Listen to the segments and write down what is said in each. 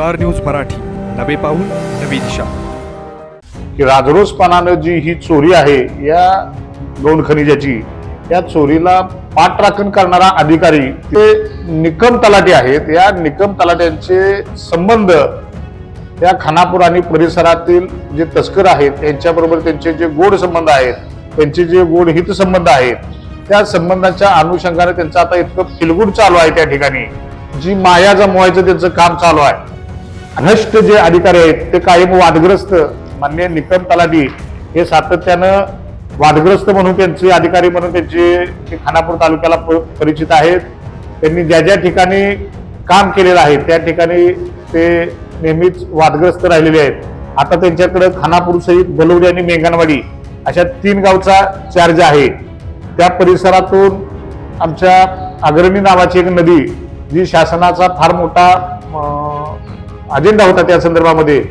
Star news Marathi. नवे पाऊल नवी दिशा. की राजरोसपणानं जी ही चोरी आहे या दोन खनिजाची या चोरीला पाठराखण करणारा अधिकारी ते निकम तलाटे आहेत. या निकम तलाट्यांचे संबंध या खानापूर आणि परिसरातील जे तस्कर आहेत यांच्याबरोबर त्यांचे जे गोड संबंध आहेत त्यांचे जे गोड हित संबंध आहेत त्या संबंधाच्या अनुषंगाने त्यांचं आता इतकं फिलगुड चालू आहे त्या ठिकाणी. जी माया जमवायचं त्यांचं काम चालू आहे. भ्रष्ट जे अधिकारी आहेत ते कायम वादग्रस्त मान्य निकम तलाठी हे सातत्यानं वादग्रस्त म्हणून त्यांचे अधिकारी म्हणून त्यांचे ते खानापूर तालुक्याला प- परिचित आहेत. त्यांनी ज्या ज्या ठिकाणी काम केलेलं आहे त्या ठिकाणी ते नेहमीच वादग्रस्त राहिलेले आहेत. आता त्यांच्याकडे खानापूर सहित बलवडी आणि मेंगणवाडी अशा तीन गावचा चार्ज आहे. त्या परिसरातून आमच्या अग्रणी नावाची एक नदी जी शासनाचा फार मोठा अजेंडा होता त्या संदर्भामध्ये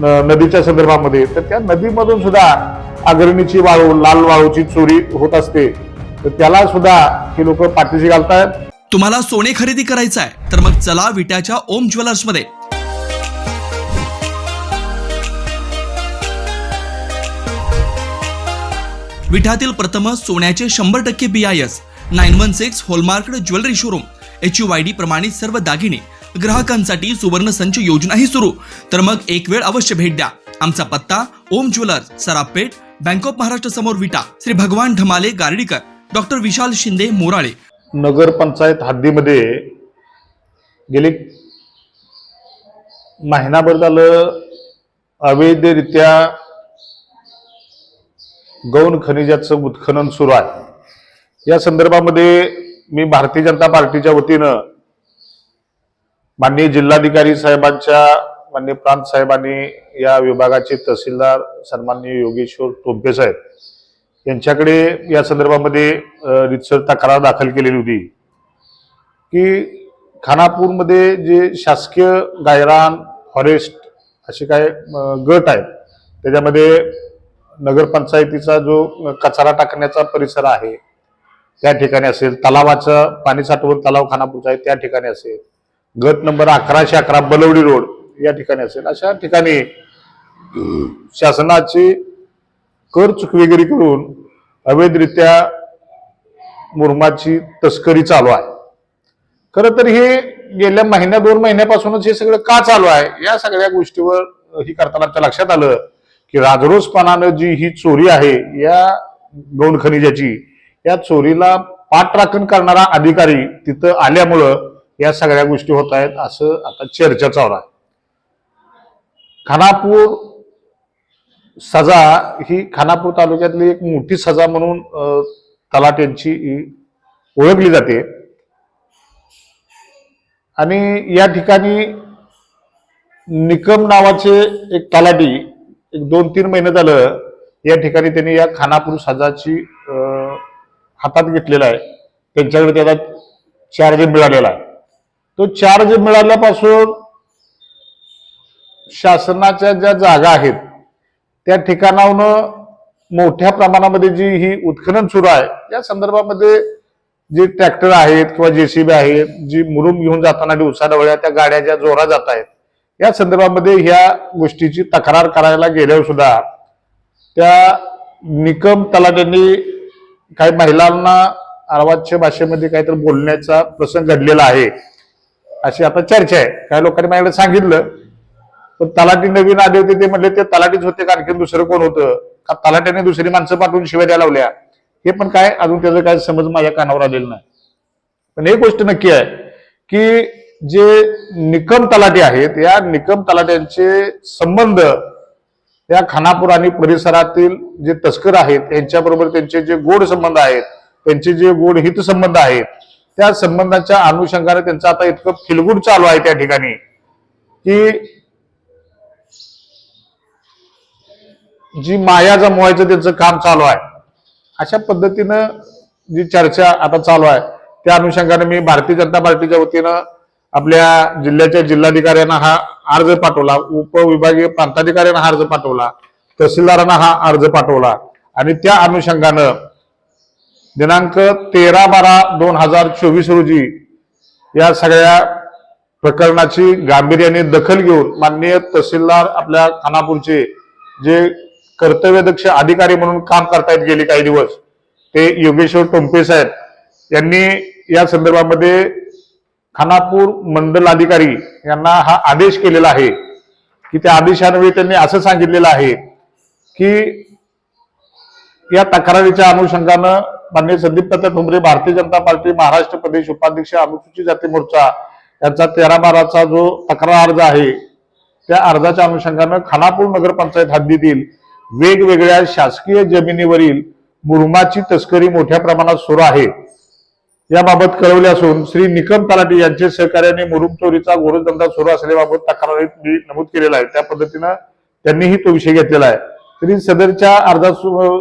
नदीच्या संदर्भामध्ये. तर त्या नदीमधून सुद्धा अग्रणीची वाळू लाल वाळूची चोरी होत असते. तर त्याला सुद्धा हे लोक पाठीशी घालतात. तुम्हाला सोने खरेदी करायचं आहे तर मग चला विट्याच्या ओम ज्वेलर्समध्ये. विठातील प्रथम सोन्याचे शंभर टक्के B I S nine one six hallmark jewellery showroom H U Y D प्रमाणित सर्व दागिने ग्राहकांसाठी सुवर्ण संच योजनाही सुरू. तर मग एक वेळ अवश्य भेट द्या. आमचा पत्ता Om jewellers Sarapeth bank of Maharashtra समोर विटा श्री भगवान ढमाले गार्डीकर डॉक्टर विशाल शिंदे मोराळे. नगरपंचायत हद्दीमध्ये गेले महिनाभर झालं अवैधरित्या गौण खनिजाचं उत्खनन सुरू आहे. या संदर्भामध्ये मी भारतीय जनता पार्टीच्या वतीनं माननीय जिल्हाधिकारी साहेबांच्या माननीय प्रांत साहेबांनी या विभागाचे तहसीलदार सन्माननीय योगेश्वर टोंपे साहेब यांच्याकडे या संदर्भामध्ये रितसर तक्रार दाखल केलेली होती की खानापूरमध्ये जे शासकीय गायरान फॉरेस्ट असे काय गट आहेत त्याच्यामध्ये नगरपंचायतीचा जो कचरा टाकण्याचा परिसर आहे त्या ठिकाणी असेल तलावाचं पाणी साठवण तलाव खानापूरचा आहे त्या ठिकाणी असेल. गट नंबर अकराशे अकरा बलवडी रोड या ठिकाणी असेल. अशा ठिकाणी शासनाची कर चुकवेगिरी करून अवैधरित्या मुरमाची तस्करी चालू आहे. खरं तर हे गेल्या महिन्या दोन महिन्यापासूनच हे सगळं का चालू आहे? या सगळ्या गोष्टीवर ही करताना आमच्या लक्षात आलं की राजरोसपणानं जी ही चोरी आहे या गौण खनिजाची या चोरीला पाठराखण करणारा अधिकारी तिथं आल्यामुळं या सगळ्या गोष्टी होत आहेत असं आता चर्चा चालू आहे. खानापूर सजा ही खानापूर तालुक्यातली एक मोठी सजा म्हणून तलाट्यांची ओळखली जाते. आणि या ठिकाणी निकम नावाचे एक तलाटी एक दोन तीन महिने झालं या ठिकाणी त्यांनी या खानापूर सजाची हातात घेतलेला आहे. त्यांच्याकडे त्याला चार्ज मिळालेला आहे. तो चार्ज मिळाल्यापासून शासनाच्या ज्या जागा आहेत त्या ठिकाणाहून मोठ्या प्रमाणामध्ये जी ही उत्खनन सुरू आहे या संदर्भामध्ये जे ट्रॅक्टर आहेत किंवा जेसीबी आहेत जी मुरुम घेऊन जाताना दिवसाढवळ्या त्या गाड्या ज्या जोरा जात आहेत या संदर्भामध्ये ह्या गोष्टीची तक्रार करायला गेल्यावर सुद्धा त्या निकम तलाट्यांनी काही महिलांना अर्वाच्य भाषेमध्ये काहीतरी बोलण्याचा प्रसंग घडलेला आहे. अशी आता चर्चा आहे. काही लोकांनी माझ्याकडे सांगितलं पण तलाठी नवीन आले होते ते म्हणले ते तलाठीच होते का आणखी दुसरं कोण होतं? का तलाट्याने दुसरी माणसं पाठवून शिवाय द्यायला लावल्या? हे पण काय अजून त्याचं काय समज माझ्या कानावर आलेलं नाही. पण एक गोष्ट नक्की आहे की जे निकम तलाटे आहेत या निकम तलाट्यांचे संबंध या खानापूर आणि परिसरातील जे तस्कर आहेत यांच्याबरोबर त्यांचे जे गोड संबंध आहेत त्यांचे जे गोड हित संबंध आहेत त्या संबंधाच्या अनुषंगाने त्यांचं आता इतकं फिलगुड चालू आहे त्या ठिकाणी की जी माया जमवायचं त्यांचं काम चालू आहे. अशा पद्धतीनं जी चर्चा आता चालू आहे त्या अनुषंगाने मी भारतीय जनता पार्टीच्या वतीनं आपल्या जिल्ह्याच्या जिल्हाधिकाऱ्यांना हा अर्ज पाठवला उपविभागीय प्रांताधिकाऱ्यांना हा अर्ज पाठवला तहसीलदारांना हा अर्ज पाठवला आणि त्या अनुषंगानं दिनांक तेरा बारा दोन हजार चोवीस रोजी या सगळ्या प्रकरणाची गांभीर्याने दखल घेऊन माननीय तहसीलदार आपल्या खानापूरचे जे कर्तव्यदक्ष अधिकारी म्हणून काम करतायत गेले काही दिवस ते योगेश्वर टोंपे साहेब यांनी या संदर्भामध्ये खानापूर मंडल अधिकारी यांना हा आदेश केलेला आहे की त्या आदेशान्वये त्यांनी असं सांगितलेलं आहे की या तक्रारीच्या अनुषंगानं माननीय संदीप दत्त ठुमरे भारतीय जनता पार्टी महाराष्ट्र प्रदेश उपाध्यक्ष अनुसूचित जाती मोर्चा यांचा तेरा बाराचा जो तक्रार अर्ज आहे त्या अर्जाच्या अनुषंगानं खानापूर नगरपंचायत हद्दीतील वेगवेगळ्या शासकीय जमिनीवरील मुरुमाची तस्करी मोठ्या प्रमाणात सुरू आहे. याबाबत कळवले असून श्री निकम तलाटी यांचे सहकार्याने मुरुम चोरीचा गोरधंदा सुरू असल्याबाबत तक्रारीत मी नमूद केलेला आहे. त्या पद्धतीनं त्यांनीही तो विषय घेतलेला आहे. तरी सदरच्या अर्धा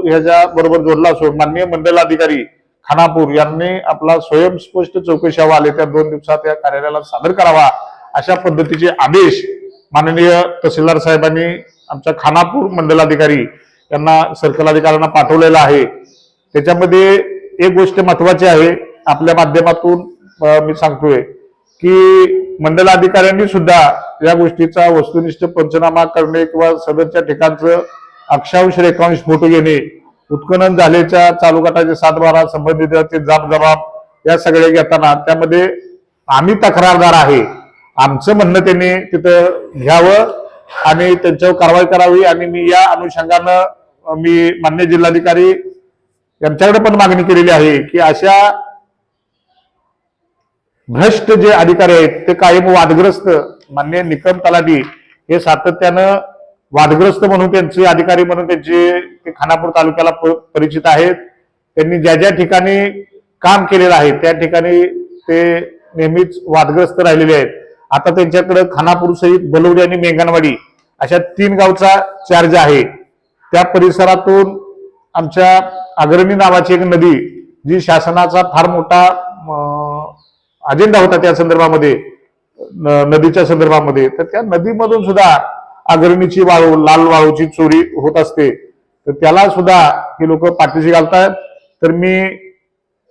ह्याच्या बरोबर जोडला असून माननीय मंडलाधिकारी खानापूर यांनी आपला स्वयंस्पष्ट चौकशी अहवाल येत्या दोन दिवसात या कार्यालयाला सादर करावा अशा पद्धतीचे आदेश माननीय तहसीलदार साहेबांनी आमच्या खानापूर मंडलाधिकारी यांना सर्कल अधिकाऱ्यांना पाठवलेला आहे. त्याच्यामध्ये एक गोष्ट महत्वाची आहे. आपल्या माध्यमातून मी सांगतोय की मंडलाधिकाऱ्यांनी सुद्धा या गोष्टीचा वस्तुनिष्ठ पंचनामा करणे किंवा सदरच्या ठिकाणचं अक्षांश रेखांश फोटो घेणे उत्खनन झाल्याच्या चालू गटाचे सात बारा संबंधित जाब जबाब या सगळ्या घेताना त्यामध्ये आम्ही तक्रारदार आहे. आमचं म्हणणं त्यांनी तिथं घ्यावं आणि त्यांच्यावर कारवाई करावी आणि मी या अनुषंगानं मी मान्य जिल्हाधिकारी यांच्याकडे पण मागणी केलेली आहे की अशा भ्रष्ट जे अधिकारी आहेत ते कायम वादग्रस्त मान्य निकम तलाठी हे सातत्यानं वादग्रस्त म्हणून त्यांचे अधिकारी म्हणून त्यांचे ते खानापूर तालुक्याला प- परिचित आहेत. त्यांनी ज्या ज्या ठिकाणी काम केलेलं आहे त्या ठिकाणी ते नेहमीच वादग्रस्त राहिलेले आहेत. आता त्यांच्याकडे खानापूर सहित बलवडी आणि मेंगणवाडी अशा तीन गावचा चार्ज आहे. त्या परिसरातून आमच्या अग्रणी नावाची एक नदी जी शासनाचा फार मोठा अजेंडा होता त्या संदर्भामध्ये न- नदीच्या संदर्भामध्ये तर त्या नदीमधून सुद्धा अग्रणीची वाळू लाल वाळूची चोरी होत असते. तर त्याला सुद्धा हे लोक पाठीशी घालतात तर मी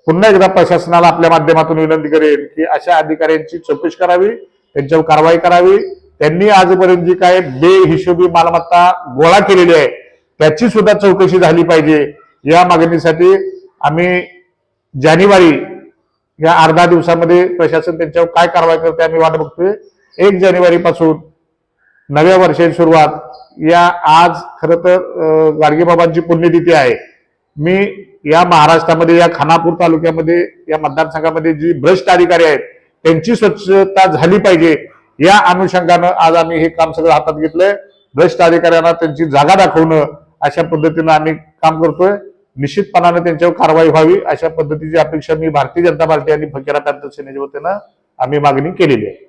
पुन्हा एकदा प्रशासनाला आपल्या माध्यमातून विनंती करेन की अशा अधिकाऱ्यांची चौकशी करावी त्यांच्यावर कारवाई करावी. त्यांनी आजपर्यंत जी काय बेहिशोबी मालमत्ता गोळा केलेली आहे त्याची सुद्धा चौकशी झाली पाहिजे. या मागणीसाठी आम्ही जानेवारी या अर्धा दिवसामध्ये प्रशासन त्यांच्यावर काय कारवाई करते आम्ही वाट बघतोय. एक जानेवारी पासून नव्या वर्षाची सुरुवात. या आज खरं तर गाडगेबाबांची पुण्यतिथी आहे. मी या महाराष्ट्रामध्ये या खानापूर तालुक्यामध्ये या मतदारसंघामध्ये जी भ्रष्ट अधिकारी आहेत त्यांची स्वच्छता झाली पाहिजे. या अनुषंगानं आज आम्ही हे काम सगळं हातात घेतलंय. भ्रष्ट अधिकाऱ्यांना त्यांची जागा दाखवणं अशा पद्धतीनं आम्ही काम करतोय. निश्चितपणानं त्यांच्यावर कारवाई व्हावी अशा पद्धतीची अपेक्षा मी भारतीय जनता पार्टी आणि फकीरा पॅंथर सेनेच्या वतीनं आम्ही मागणी केलेली आहे.